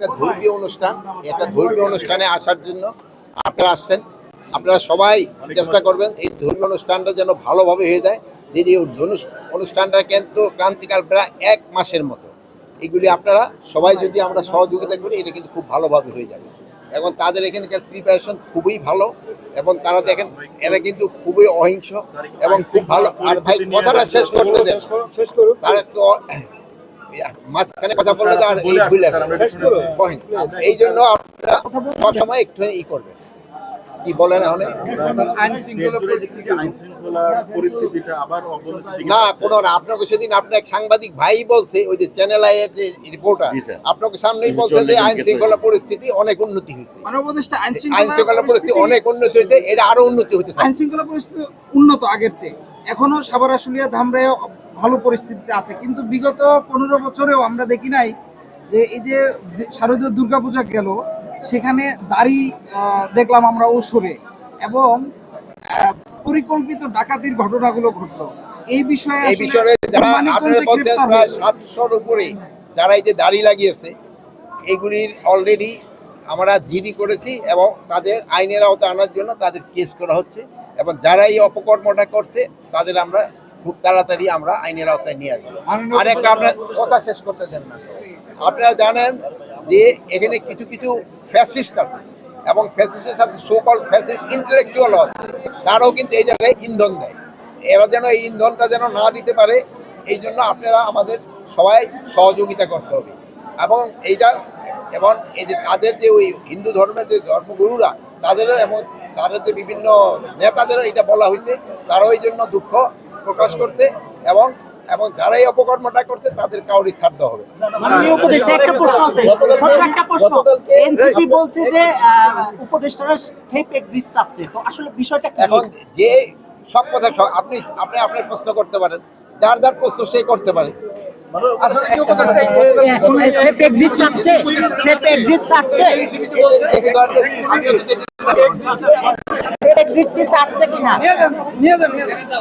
একটা ধর্মীয় অনুষ্ঠান একটা ধর্মীয় অনুষ্ঠানে আসার জন্য আপনারা আসছেন। আপনারা সবাই চেষ্টা করবেন এই ধর্মীয় অনুষ্ঠানটা যেন ভালোভাবে হয়ে যায়। যে যে অনুষ্ঠানটা কিন্তু ক্রান্তিকাল প্রায় এক মাসের মতো। এগুলি আপনারা সবাই যদি আমরা সহযোগিতা করি এটা কিন্তু খুব ভালোভাবে হয়ে যাবে। এবং তাদের এখানকার প্রিপারেশন খুবই ভালো এবং তারা দেখেন এরা কিন্তু খুবই অহিংস এবং খুব ভালো। আর ভাই কথাটা শেষ করতে দেন। তারা তো মাঝখানে কথা বললে তো আর এই ভুলে কহেন এই জন্য আপনারা সবসময় একটু ই করবেন। কি বলেন এখন না। কোনো না আপনাকে সেদিন আপনার সাংবাদিক ভাই বলছে ওই যে চ্যানেল আইয়ের যে রিপোর্টার আপনাকে সামনেই বলছে যে আইন শৃঙ্খলা পরিস্থিতি অনেক উন্নতি হয়েছে। আইন আইন শৃঙ্খলা পরিস্থিতি অনেক উন্নতি হয়েছে এটা আরও উন্নতি হতে আইন শৃঙ্খলা পরিস্থিতি উন্নত আগের চেয়ে। এখনও সাভার আশুলিয়া ধামরায় ভালো পরিস্থিতিতে আছে। কিন্তু বিগত পনেরো বছরেও আমরা দেখি নাই যে এই যে শারদীয় দুর্গাপূজা গেল সেখানে দাড়ি দেখলাম আমরা ওসরে এবং পরিকল্পিত ডাকাতির ঘটনাগুলো ঘটলো। এই বিষয়ে এই বিষয়ে যারা মানিকগঞ্জে আপনারা বলছেন প্রায় সাতশোর উপরে যারা এই যে দাড়ি লাগিয়েছে এগুলির অলরেডি আমরা জিডি করেছি এবং তাদের আইনের আওতায় আনার জন্য তাদের কেস করা হচ্ছে এবং যারা এই অপকর্মটা করছে তাদের আমরা খুব তাড়াতাড়ি আমরা আইনের আওতায় নিয়ে আসব। আর একটা আপনার কথা শেষ করতে দেন না। আপনারা জানেন যে এখানে কিছু কিছু ফ্যাসিস্ট আছে এবং ফ্যাসিস্টের সাথে সোকল ফ্যাসিস্ট ইন্টেলেকচুয়াল আছে। তারাও কিন্তু এই জায়গায় ইন্ধন দেয়। এরা যেন এই ইন্ধনটা যেন না দিতে পারে এই জন্য আপনারা আমাদের সবাই সহযোগিতা করতে হবে। এবং এইটা এবং এই যে তাদের যে ওই হিন্দু ধর্মের যে ধর্মগুরুরা তাদেরও এবং তাদের যে বিভিন্ন নেতাদেরও এটা বলা হয়েছে তারাও এই জন্য দুঃখ প্রকাশ করছে এবং এবং যারা এই অপকর্মটা করছে তাদের কাউরি দেওয়া হবে মাননীয় উপদেষ্টা একটা প্রশ্ন আছে ছোট্ট একটা প্রশ্ন এনসিপি বলছে যে আহ, উপদেষ্টারা সেফ এক্সিট তো আসলে বিষয়টা কি এখন যে সব কথা আপনি আপনি আপনার প্রশ্ন করতে পারেন যার যার প্রশ্ন সে করতে পারে চাচ্ছে এক্সিট কি চাচ্ছে কিনা? নিয়ে যান নিয়ে যান